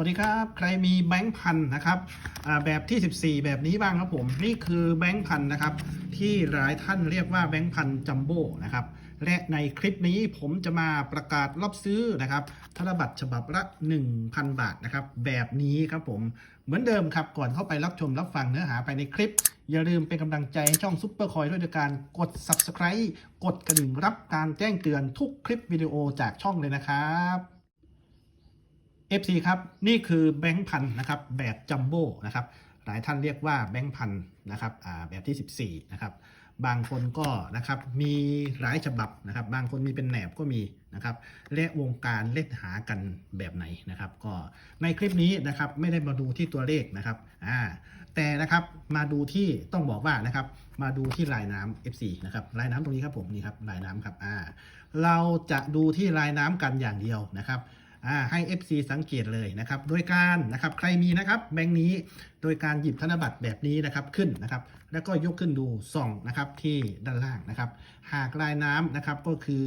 วัสดีครับ ใครมีแบงค์พันนะครับแบบที่ 14 แบบนี้บ้างครับผม นี่คือแบงค์พันนะครับ ที่หลายท่านเรียกว่าแบงค์พันจัมโบ้นะครับ และในคลิปนี้ผมจะมาประกาศรับซื้อนะครับธนบัตรฉบับละ 1,000 บาทนะครับ แบบนี้ครับผม เหมือนเดิมครับ ก่อนเข้าไปรับชมรับฟังเนื้อหาไปในคลิป อย่าลืมเป็นกำลังใจให้ช่องซุปเปอร์คอยด้วยโดยการกด subscribe กดกระดิ่งรับการแจ้งเตือนทุกคลิปวิดีโอจากช่องเลยนะครับ FC ครับนี่คือแบงค์พันนะครับแบบจัมโบ้นะครับหลายท่านเรียกว่าแบงค์พันนะครับแบบที่ 14นะครับบางคนก็นะครับมีหลายฉบับนะครับ บางคนมีเป็นแหนบก็มีนะครับและวงการเล่นหากันแบบไหนนะครับ ก็ในคลิปนี้นะครับไม่ได้มาดูที่ตัวเลขนะครับอ่าแต่นะครับมาดูที่ต้องบอกว่านะครับ มาดูที่ลายน้ำ FC นะครับลายน้ำตรงนี้ครับผมนี่ครับลายน้ำครับอ่าเราจะดูที่ลายน้ำกันอย่างเดียวนะครับ ให้ FC สังเกตเลยนะครับ โดยการนะครับใครมีนะครับแบงค์นี้โดยการหยิบธนบัตรแบบนี้นะครับขึ้นนะครับแล้วก็ยกขึ้นดูส่องนะครับที่ด้านล่างนะครับ หากลายน้ำนะครับก็คือ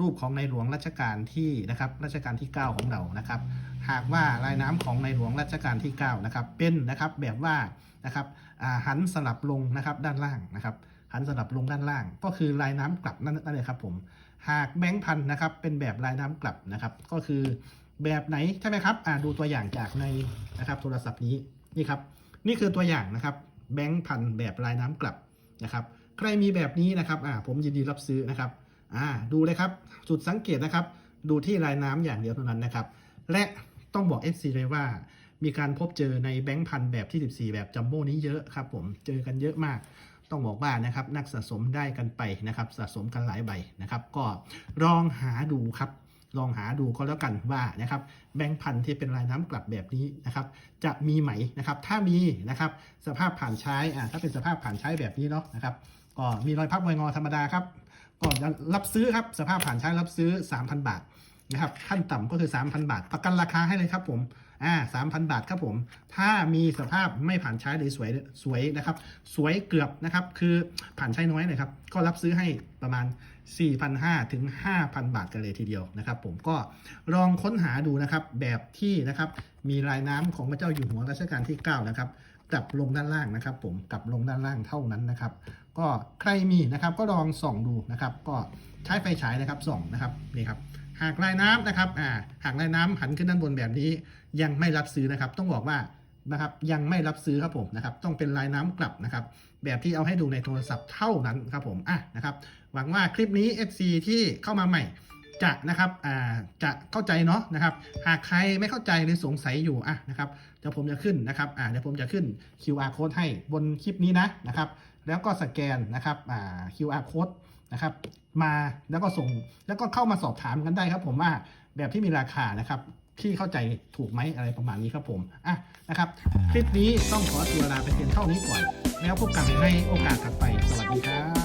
รูปของในหลวงรัชกาลที่นะครับรัชกาลที่ 9 ของเรานะครับ หากว่าลายน้ำของในหลวงรัชกาลที่9นะครับเป็นนะครับแบบว่านะครับหันสลับลงนะครับด้านล่างนะครับ หันสลับลงด้านล่าง ก็คือลายน้ำกลับนั่นนั่นเลยครับผมหากแบงค์พันนะครับเป็นแบบลายน้ำกลับนะครับ ก็คือแบบไหนใช่ไหมครับอ่าดูตัวอย่างจากในนะครับโทรศัพท์นี้นี่ครับ นี่คือตัวอย่างนะครับ แบงค์พันแบบลายน้ำกลับนะครับใครมีแบบนี้นะครับอ่าผมยินดีรับซื้อนะครับอ่าดูเลยครับจุดสังเกตนะครับ ดูที่ลายน้ำอย่างเดียวเท่านั้นนะครับ และต้องบอก FC เลยว่า มีการพบเจอในแบงค์พันแบบที่ 14 แบบจัมโบ้นี้เยอะครับผมเจอกันเยอะมากต้องบอกว่านะครับนักสะสมได้กันไปนะครับสะสมกันหลายใบนะครับ ก็ลองหาดูครับ ลองหาดูก็แล้วกันว่านะครับแบงค์พันที่เป็นลายน้ำกลับแบบนี้นะครับ จะมีไหมนะครับ ถ้ามีนะครับ สภาพผ่านใช้อ่าถ้าเป็นสภาพผ่านใช้แบบนี้เนาะนะครับก็มีรอยพับรอยงอธรรมดาครับก็จะรับซื้อครับสภาพผ่านใช้รับซื้อ 3,000 บาท นะครับขั้นต่ำก็คือ 3,000 บาท ประกันราคาให้เลยครับผมอ่า3,000บาทครับผม ถ้ามีสภาพไม่ผ่านใช้หรือสวยสวยนะครับ สวยเกือบนะครับ คือผ่านใช้น้อยหน่อยครับ ก็รับซื้อให้ประมาณ 4,500 ถึง 5,000 บาทกันเลยทีเดียวนะครับ ผมก็ลองค้นหาดูนะครับแบบที่นะครับมีลายน้ำของพระเจ้าอยู่หัวรัชกาลที่ 9 นะครับกลับลงด้านล่างนะครับ ผมกลับลงด้านล่างเท่านั้นนะครับ ก็ใครมีนะครับก็ลองส่องดูนะครับ ก็ใช้ไฟฉายนะครับส่องนะครับนี่ครับหากลายน้ำนะครับอ่าหากลายน้ำหันขึ้นด้านบนแบบนี้ ยังไม่รับซื้อนะครับ ต้องบอกว่านะครับยังไม่รับซื้อครับผมนะครับต้องเป็นลายน้ำกลับนะครับแบบที่เอาให้ดูในโทรศัพท์เท่านั้นครับผมอะนะครับหวังว่าคลิปนี้ FC ที่เข้ามาใหม่จะนะครับอ่าจะเข้าใจเนาะนะครับหากใครไม่เข้าใจหรือสงสัยอยู่อะนะครับเดี๋ยวผมจะขึ้นนะครับอ่าเดี๋ยวผมจะขึ้น QR code ให้บนคลิปนี้นะนะครับแล้วก็สแกนนะครับอ่า QR code นะครับ มาแล้วก็ส่งแล้วก็เข้ามาสอบถามกันได้ครับผมว่าแบบที่มีราคานะครับที่เข้าใจถูกไหมอะไรประมาณนี้ครับผมอะนะครับ คลิปนี้ต้องขอตัวลาไปเพียงเท่านี้ก่อน แล้วพบกันในโอกาสถัดไป สวัสดีครับ